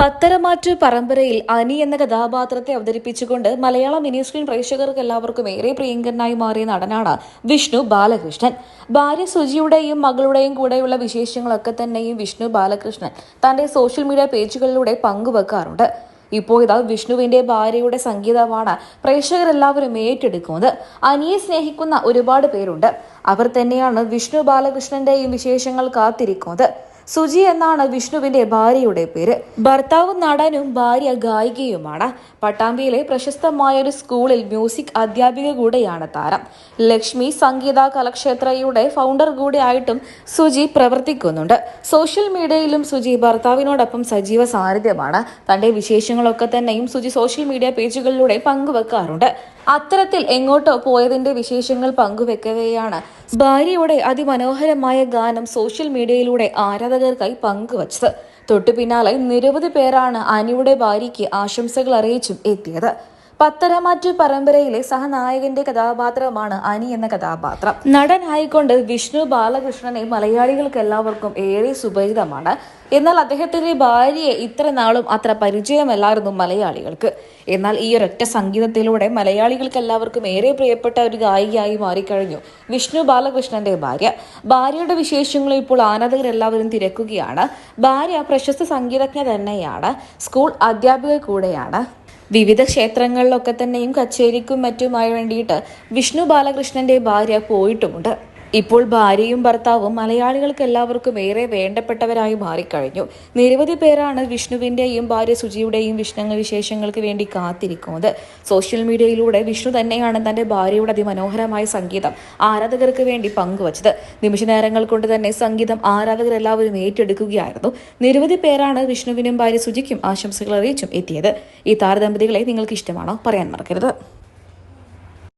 പത്തരമാറ്റ് പരമ്പരയിൽ അനി എന്ന കഥാപാത്രത്തെ അവതരിപ്പിച്ചുകൊണ്ട് മലയാള മിനി സ്ക്രീൻ പ്രേക്ഷകർക്ക് എല്ലാവർക്കും ഏറെ പ്രിയങ്കരനായി മാറിയ നടനാണ് വിഷ്ണു ബാലകൃഷ്ണൻ. ഭാര്യ സുജിയുടെയും മകളുടെയും കൂടെയുള്ള വിശേഷങ്ങളൊക്കെ തന്നെയും വിഷ്ണു ബാലകൃഷ്ണൻ തന്റെ സോഷ്യൽ മീഡിയ പേജുകളിലൂടെ പങ്കുവെക്കാറുണ്ട്. ഇപ്പോൾ ഇതാ വിഷ്ണുവിന്റെ ഭാര്യയുടെ സംഗീതമാണ് പ്രേക്ഷകരെല്ലാവരും ഏറ്റെടുക്കുന്നത്. അനിയെ സ്നേഹിക്കുന്ന ഒരുപാട് പേരുണ്ട്. അവർ തന്നെയാണ് വിഷ്ണു ബാലകൃഷ്ണന്റെയും വിശേഷങ്ങൾ കാത്തിരിക്കുന്നത്. സുജി എന്നാണ് വിഷ്ണുവിന്റെ ഭാര്യയുടെ പേര്. ഭർത്താവ് നടനും ഭാര്യ ഗായികയുമാണ്. പട്ടാമ്പിയിലെ പ്രശസ്തമായ ഒരു സ്കൂളിൽ മ്യൂസിക് അധ്യാപിക കൂടെയാണ് താരം. ലക്ഷ്മി സംഗീത കലക്ഷേത്രയുടെ ഫൗണ്ടർ കൂടെയായിട്ടും സുജി പ്രവർത്തിക്കുന്നുണ്ട്. സോഷ്യൽ മീഡിയയിലും സുജി ഭർത്താവിനോടൊപ്പം സജീവ സാന്നിധ്യമാണ്. തന്റെ വിശേഷങ്ങളൊക്കെ തന്നെയും സുജി സോഷ്യൽ മീഡിയ പേജുകളിലൂടെ പങ്കുവെക്കാറുണ്ട്. അത്തരത്തിൽ എങ്ങോട്ടോ പോയതിന്റെ വിശേഷങ്ങൾ പങ്കുവെക്കവെയാണ്. ഭാര്യയുടെ അതിമനോഹരമായ ഗാനം സോഷ്യൽ മീഡിയയിലൂടെ ആരാധകർക്കായി പങ്കുവച്ചത്. തൊട്ടു പിന്നാലെ നിരവധി പേരാണ് അനിയുടെ ഭാര്യയ്ക്ക് ആശംസകൾ അറിയിച്ചും എത്തിയത്. പത്തരമാറ്റു പരമ്പരയിലെ സഹനായകന്റെ കഥാപാത്രമാണ് അനി എന്ന കഥാപാത്രം. നടനായിക്കൊണ്ട് വിഷ്ണു ബാലകൃഷ്ണനെ മലയാളികൾക്ക് എല്ലാവർക്കും ഏറെ സുപരിതമാണ് എന്നാൽ അദ്ദേഹത്തിന്റെ ഭാര്യയെ ഇത്ര നാളും അത്ര പരിചയമല്ലായിരുന്നു മലയാളികൾക്ക്. എന്നാൽ ഈ ഒരൊറ്റ സംഗീതത്തിലൂടെ മലയാളികൾക്ക് എല്ലാവർക്കും ഏറെ പ്രിയപ്പെട്ട ഒരു ഗായികയായി മാറിക്കഴിഞ്ഞു വിഷ്ണു ബാലകൃഷ്ണന്റെ ഭാര്യ. ഭാര്യയുടെ വിശേഷങ്ങൾ ഇപ്പോൾ ആരാധകരെല്ലാവരും തിരക്കുകയാണ്. ഭാര്യ പ്രശസ്ത സംഗീതജ്ഞ തന്നെയാണ്. സ്കൂൾ അധ്യാപിക കൂടെയാണ്. വിവിധ ക്ഷേത്രങ്ങളിലൊക്കെ തന്നെയും കച്ചേരിക്കും മറ്റുമായി വേണ്ടിയിട്ട് വിഷ്ണു ബാലകൃഷ്ണന്റെ ഭാര്യ പോയിട്ടുമുണ്ട്. ഇപ്പോൾ ഭാര്യയും ഭർത്താവും മലയാളികൾക്ക് എല്ലാവർക്കും ഏറെ വേണ്ടപ്പെട്ടവരായി മാറിക്കഴിഞ്ഞു. നിരവധി പേരാണ് വിഷ്ണുവിന്റെയും ഭാര്യ സുജിയുടെയും വിഷ്ണുങ്ങൾ വിശേഷങ്ങൾക്ക് വേണ്ടി കാത്തിരിക്കുന്നത്. സോഷ്യൽ മീഡിയയിലൂടെ വിഷ്ണു തന്നെയാണ് തന്റെ ഭാര്യയുടെ അതിമനോഹരമായ സംഗീതം ആരാധകർക്ക് വേണ്ടി പങ്കുവച്ചത്. നിമിഷ നേരങ്ങൾ കൊണ്ട് തന്നെ സംഗീതം ആരാധകർ എല്ലാവരും ഏറ്റെടുക്കുകയായിരുന്നു. നിരവധി പേരാണ് വിഷ്ണുവിനും ഭാര്യ സുജിക്കും ആശംസകൾ അറിയിച്ചും എത്തിയത്. ഈ താരദമ്പതികളെ നിങ്ങൾക്ക് ഇഷ്ടമാണോ പറയാൻ മറക്കരുത്.